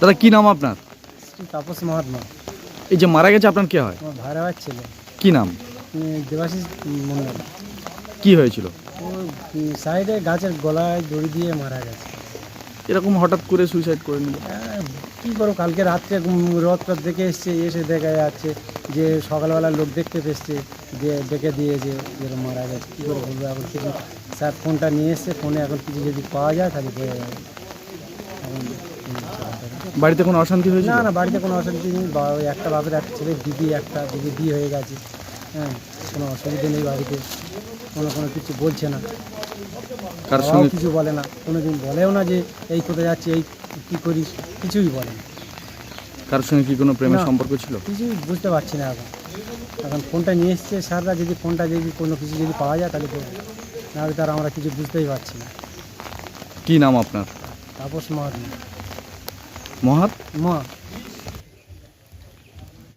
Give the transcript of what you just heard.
দাদা কি নাম আপনার? তাপস মহাত্মা। এই যে মারা গেছে আপনার কে হয়? আমার ভাইরাবার ছেলে। কি নাম? দেবাশিস মণ্ডল। কি হয়েছিল? ও সাইডে গাছের গলায় দড়ি দিয়ে মারা গেছে। এরকম হঠাৎ করে সুইসাইড করে নিল? আহ, কি করো কালকে রাত্রে রথ টথ দেখে এসছে এসে দেখা যাচ্ছে যে সকালবেলা লোক দেখতে পেয়েছে দিয়ে ডেকে দিয়েছে যেরকম মারা গেছে। কী করে বলব এখন কিছু স্যার ফোনটা নিয়ে এসছে ফোনে এখন কিছু যদি পাওয়া যায় তাহলে এখন বাড়িতে কোনো অশান্তি হয়েছে না না বাড়িতে কোনো অশান্তি নেই। বা- ওই একটা বাপের একটা ছেলে দিদি একটা দিদি বিয়ে হয়ে গেছে। হ্যাঁ কোনো অসুবিধা নেই বাড়িতে। কোনো কোনো কিছু বলছে না। কার বাবাও সঙ্গে? কিছু বলে না। কোনো দিন বলেও না যে এই কোথায় যাচ্ছি এই কী করিস? কিছুই বলে না। কার সঙ্গে কি কোনো প্রেমের না। সম্পর্ক ছিল? কিছুই বুঝতে পারছি না এখন। এখন ফোনটা নিয়ে এসছে স্যাররা যদি ফোনটা যদি কোনো কিছু যদি পাওয়া যায় তাহলে বলব। নাহলে তার আমরা কিছু বুঝতেই পারছি না। কি নাম আপনার? তাপস মহাত্মা মহাত মা